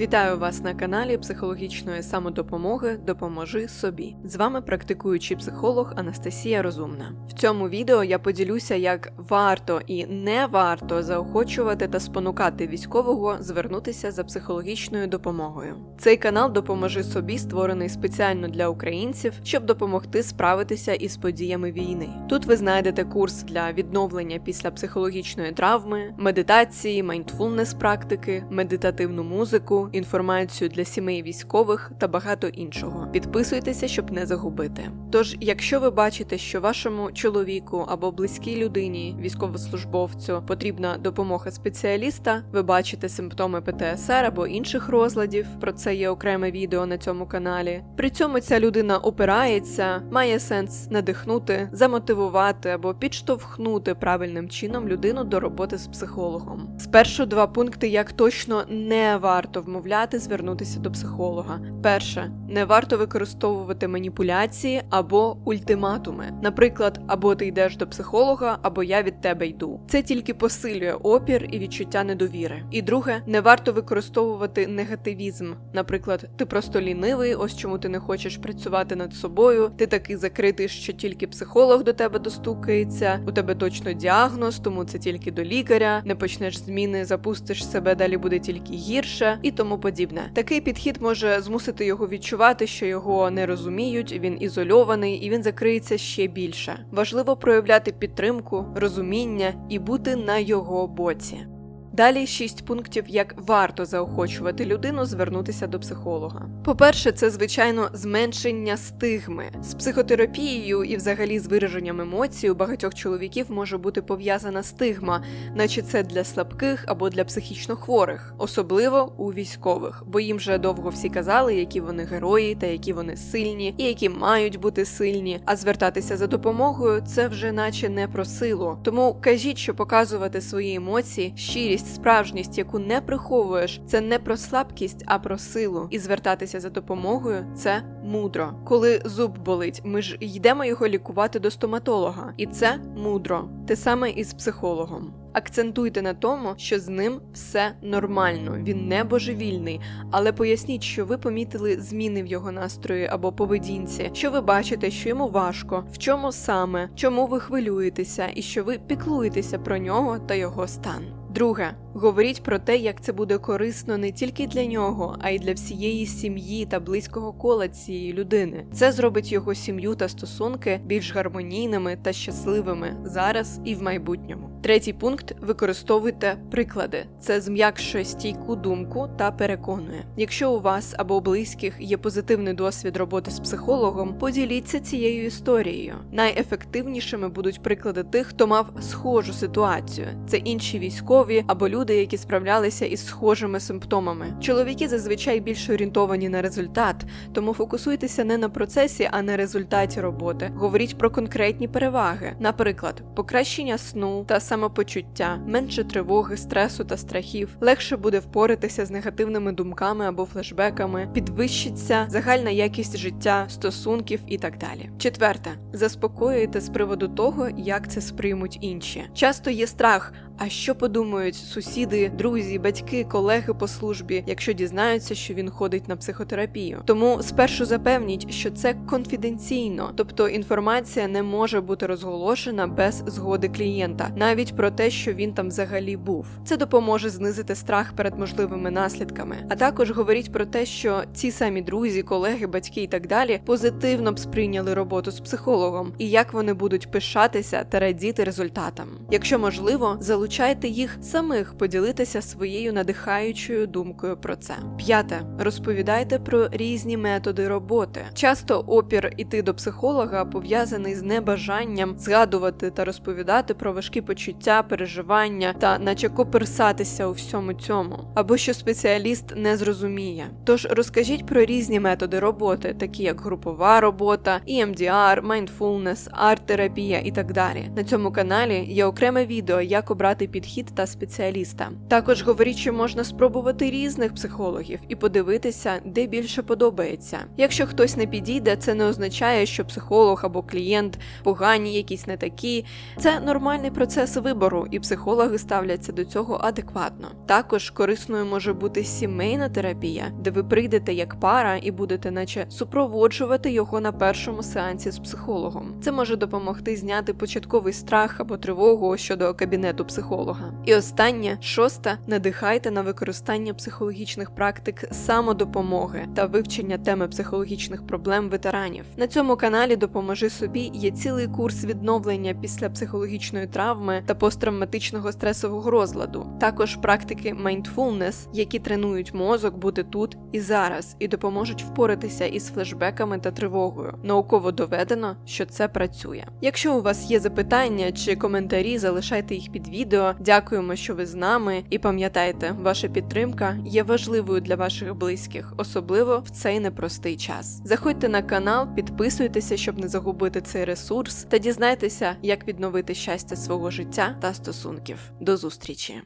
Вітаю вас на каналі психологічної самодопомоги Допоможи собі. З вами практикуючий психолог Анастасія Розумна. В цьому відео я поділюся, як варто і не варто заохочувати та спонукати військового звернутися за психологічною допомогою. Цей канал Допоможи собі створений спеціально для українців, щоб допомогти справитися із подіями війни. Тут ви знайдете курс для відновлення після психологічної травми, медитації, майндфулнес практики, медитативну музику, інформацію для сімей військових та багато іншого. Підписуйтеся, щоб не загубити. Тож, якщо ви бачите, що вашому чоловіку або близькій людині, військовослужбовцю, потрібна допомога спеціаліста, ви бачите симптоми ПТСР або інших розладів. Про це є окреме відео на цьому каналі. При цьому ця людина опирається, має сенс надихнути, замотивувати або підштовхнути правильним чином людину до роботи з психологом. Спершу два пункти, як точно не варто вмовляти звернутися до психолога. Перше, не варто використовувати маніпуляції або ультиматуми. Наприклад, або ти йдеш до психолога, або я від тебе йду. Це тільки посилює опір і відчуття недовіри. І друге, не варто використовувати негативізм. Наприклад, ти просто лінивий, ось чому ти не хочеш працювати над собою. Ти такий закритий, що тільки психолог до тебе достукається. У тебе точно діагноз, тому це тільки до лікаря. Не почнеш зміни, запустиш себе, далі буде тільки гірше і тому подібне. Такий підхід може змусити його відчувати, що його не розуміють, він ізольований і він закриється ще більше. Важливо проявляти підтримку, розуміння і бути на його боці. Далі шість пунктів, як варто заохочувати людину звернутися до психолога. По-перше, це звичайно зменшення стигми з психотерапією і, взагалі, з вираженням емоцій у багатьох чоловіків може бути пов'язана стигма, наче це для слабких або для психічно хворих, особливо у військових, бо їм вже довго всі казали, які вони герої та які вони сильні, і які мають бути сильні. А звертатися за допомогою це вже наче не про силу. Тому кажіть, що показувати свої емоції, щирість, справжність, яку не приховуєш, це не про слабкість, а про силу. І звертатися за допомогою це мудро. Коли зуб болить, ми ж йдемо його лікувати до стоматолога, і це мудро. Те саме і з психологом. Акцентуйте на тому, що з ним все нормально, він не божевільний, але поясніть, що ви помітили зміни в його настрої або поведінці, що ви бачите, що йому важко, в чому саме, чому ви хвилюєтеся, і що ви піклуєтеся про нього та його стан. Друге, говоріть про те, як це буде корисно не тільки для нього, а й для всієї сім'ї та близького кола цієї людини. Це зробить його сім'ю та стосунки більш гармонійними та щасливими зараз і в майбутньому. Третій пункт використовуйте приклади. Це зм'якшує стійку думку та переконує. Якщо у вас або у близьких є позитивний досвід роботи з психологом, поділіться цією історією. Найефективнішими будуть приклади тих, хто мав схожу ситуацію. Це інші військові або люди, які справлялися із схожими симптомами. Чоловіки зазвичай більш орієнтовані на результат, тому фокусуйтеся не на процесі, а на результаті роботи. Говоріть про конкретні переваги, наприклад, покращення сну та самопочуття, менше тривоги, стресу та страхів, легше буде впоратися з негативними думками або флешбеками, підвищиться загальна якість життя, стосунків і так далі. Четверте, заспокоюйте з приводу того, як це сприймуть інші. Часто є страх. А що подумають сусіди, друзі, батьки, колеги по службі, якщо дізнаються, що він ходить на психотерапію? Тому спершу запевніть, що це конфіденційно, тобто інформація не може бути розголошена без згоди клієнта, навіть про те, що він там взагалі був. Це допоможе знизити страх перед можливими наслідками. А також говоріть про те, що ці самі друзі, колеги, батьки і так далі позитивно б сприйняли роботу з психологом і як вони будуть пишатися та радіти результатам. Якщо можливо, залучайте Залучайте їх самих поділитися своєю надихаючою думкою про це. П'яте розповідайте про різні методи роботи. Часто опір іти до психолога пов'язаний з небажанням згадувати та розповідати про важкі почуття, переживання та наче коперсатися у всьому цьому, або що спеціаліст не зрозуміє. Тож розкажіть про різні методи роботи, такі як групова робота, EMDR, mindfulness, арт-терапія і так далі. На цьому каналі є окреме відео, як обрати обрати підхід та спеціаліста. Також говоріть, що можна спробувати різних психологів і подивитися, де більше подобається. Якщо хтось не підійде, це не означає, що психолог або клієнт погані, якісь не такі. Це нормальний процес вибору, і психологи ставляться до цього адекватно. Також корисною може бути сімейна терапія, де ви прийдете як пара і будете, наче, супроводжувати його на першому сеансі з психологом. Це може допомогти зняти початковий страх або тривогу щодо кабінету психолога. І останнє шосте надихайте на використання психологічних практик самодопомоги та вивчення теми психологічних проблем ветеранів. На цьому каналі допоможи собі є цілий курс відновлення після психологічної травми та посттравматичного стресового розладу. Також практики mindfulness, які тренують мозок бути тут і зараз, і допоможуть впоратися із флешбеками та тривогою. Науково доведено, що це працює. Якщо у вас є запитання чи коментарі, залишайте їх під відео. Дякуємо, що ви з нами, і пам'ятайте, ваша підтримка є важливою для ваших близьких, особливо в цей непростий час. Заходьте на канал, підписуйтеся, щоб не загубити цей ресурс, та дізнайтеся, як відновити щастя свого життя та стосунків. До зустрічі!